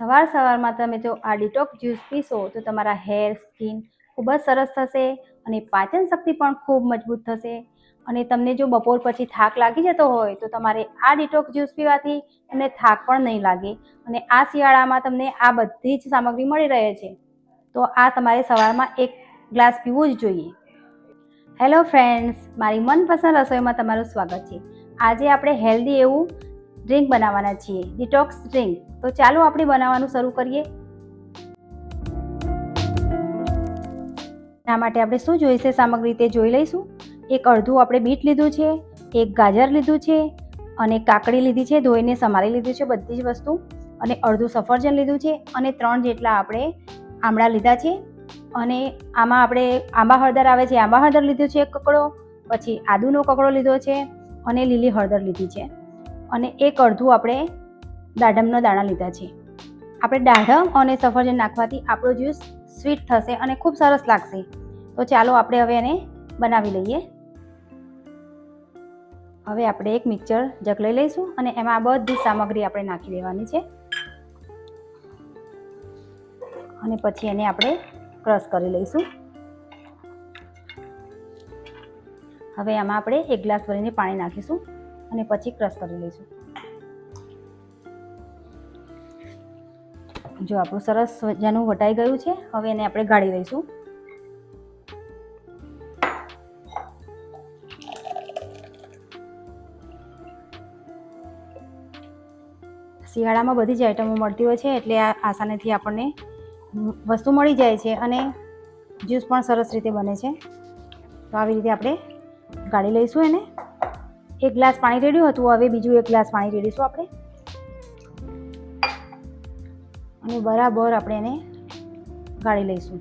સવાર સવારમાં તમે જો આ ડિટોક્સ જ્યુસ પીશો, તો તમારા હેર, સ્કિન ખૂબ જ સરસ થશે અને પાચન શક્તિ પણ ખૂબ મજબૂત થશે. અને તમને જો બપોર પછી થાક લાગી જતો હોય, તો તમારે આ ડિટોક્સ જ્યુસ પીવાથી તમને થાક પણ નહીં લાગે. અને આ શિયાળામાં તમને આ બધી જ સામગ્રી મળી રહે છે. તો આ તમારે સવારમાં એક ગ્લાસ પીવું જ જોઈએ. હેલો ફ્રેન્ડ્સ, મારી મનપસંદ રસોઈમાં તમારું સ્વાગત છે. આજે આપણે હેલ્ધી એવું ડ્રિંક બનાવવાના છીએ. ડિટોક્સ ડ્રિંક તો ચાલો આપણે બનાવવાનું શરૂ કરીએ. એના માટે આપણે શું જોઈશે? સામગ્રી તે જોઈ લઈશું. એક અડધું આપણે બીટ લીધું છે, એક ગાજર લીધું છે, અને કાકડી લીધી છે ધોઈને સમારી લીધું છે બધી જ વસ્તુ, અને અડધું સફરજન લીધું છે, અને ત્રણ જેટલા આપણે આમળા લીધા છે, અને આમાં આપણે આંબા હળદર આવે છે, આંબા હળદર લીધું છે એક કકડો, પછી આદુનો કકડો લીધો છે, અને લીલી હળદર લીધી છે. અને એક અડધું આપણે દાડમનો દાણા લીધા છે. આપણે દાડમ અને સફરજન નાખવાથી આપણો જ્યુસ સ્વીટ થશે અને ખૂબ સરસ લાગશે. તો ચાલો આપણે હવે એને બનાવી લઈએ. હવે આપણે એક મિક્સર જગ લઈ લઈશું અને એમાં આ બધી સામગ્રી આપણે નાખી દેવાની છે. અને પછી એને આપણે ક્રશ કરી લઈશું. હવે આમાં આપણે એક ગ્લાસ ભરીને પાણી નાખીશું. અને પછી ક્રશ કરી લઈશું. જો આપણું સરસ મજાનું વટાઈ ગયું છે, હવે એને આપણે ગાળી લઈશું. શિયાળામાં બધી જ આઈટમો મળતી હોય છે, એટલે આ આસાનીથી આપણને વસ્તુ મળી જાય છે અને જ્યુસ પણ સરસ રીતે બને છે. તો આવી રીતે આપણે ગાળી લઈશું એને. એક ગ્લાસ પાણી રેડ્યું હતું, હવે બીજું એક ગ્લાસ પાણી રેડીશું આપણે. અને બરાબર આપણે એને ગાળી લઈશું.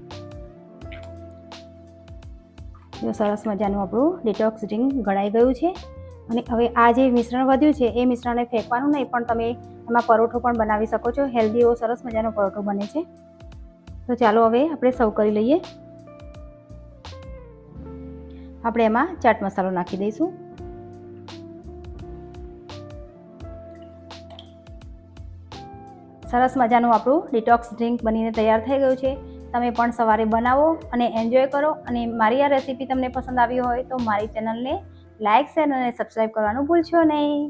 જો સરસ મજાનું આપણું ડિટોક્સ ડ્રિંક ગળાઈ ગયું છે. અને હવે આ જે મિશ્રણ વધ્યું છે, એ મિશ્રણને ફેંકવાનું નહીં, પણ તમે એમાં પરોઠો પણ બનાવી શકો છો. હેલ્ધી એવો સરસ મજાનો પરોઠો બને છે. તો ચાલો હવે આપણે સર્વ કરી લઈએ. આપણે એમાં ચાટ મસાલો નાખી દઈશું. સરસ મજાનું આપણું ડિટોક્સ ડ્રિંક બનીને તૈયાર થઈ ગયું છે. તમે પણ સવારે બનાવો અને એન્જોય કરો અને મારી આ રેસીપી તમને પસંદ આવી હોય તો મારી ચેનલને લાઇક શેર અને સબસ્ક્રાઈબ કરવાનું ભૂલશો નહીં.